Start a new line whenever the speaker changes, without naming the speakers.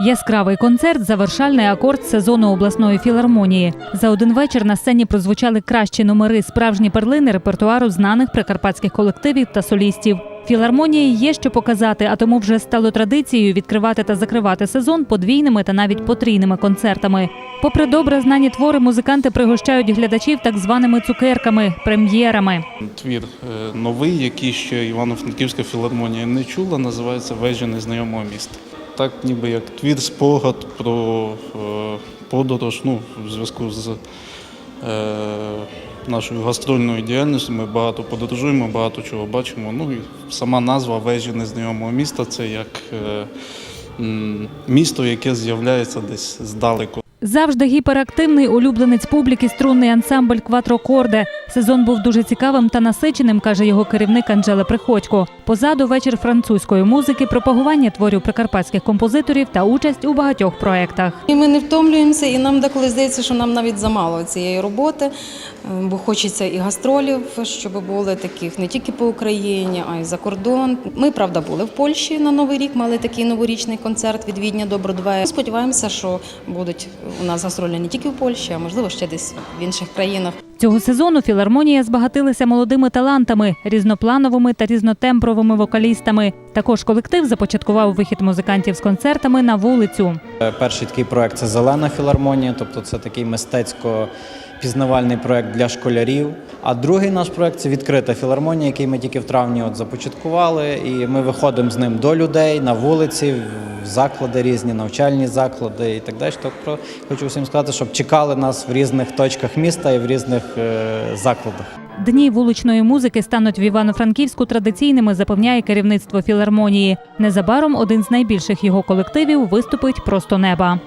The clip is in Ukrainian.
Яскравий концерт завершальний акорд сезону обласної філармонії. За один вечір на сцені прозвучали кращі номери, справжні перлини репертуару знаних прикарпатських колективів та солістів. Філармонії є що показати, а тому вже стало традицією відкривати та закривати сезон подвійними та навіть потрійними концертами. Попри добре знані твори, музиканти пригощають глядачів так званими цукерками, прем'єрами.
Твір е, новий, який ще Івано-Франківська філармонія не чула, називається Вежі незнайомого міста. Так, ніби як твір спогад про е, подорож, ну, в зв'язку з е, нашою гастрольною діяльністю. Ми багато подорожуємо, багато чого бачимо. Ну і сама назва Вежі незнайомого міста це як е, місто, яке з'являється десь здалеку.
Завжди гіперактивний улюбленець публіки струнний ансамбль Кватрокорде. Сезон був дуже цікавим та насиченим, каже його керівник Анжела Приходько. Позаду вечір французької музики, пропагування творів прикарпатських композиторів та участь у багатьох проєктах.
І ми не втомлюємося, і нам деколи здається, що нам навіть замало цієї роботи, е, бо хочеться і гастролів, щоб були таких не тільки по Україні, а й за кордон. Ми, правда, були в Польщі на Новий рік, мали такий новорічний концерт від Відня до Бродвея. Сподіваємося, що будуть у нас гастролі не тільки в Польщі, а можливо ще десь в інших країнах.
Цього сезону філармонія збагатилася молодими талантами, різноплановими та різнотемпровими вокалістами. Також колектив започаткував вихід музикантів з концертами на вулицю.
Е, Перший такий проект це Зелена філармонія, тобто це такий мистецько-пізнавальний проект для школярів. А другий наш проект це відкрита філармонія, який ми тільки в травні от започаткували. І ми виходимо з ним до людей на вулиці, в заклади різні, навчальні заклади і так далі. Тобто хочу всім сказати, щоб чекали нас в різних точках міста і в різних е, закладах.
Дні вуличної музики стануть в Івано-Франківську традиційними, запевняє керівництво філармонії. Незабаром один з найбільших його колективів виступить просто неба.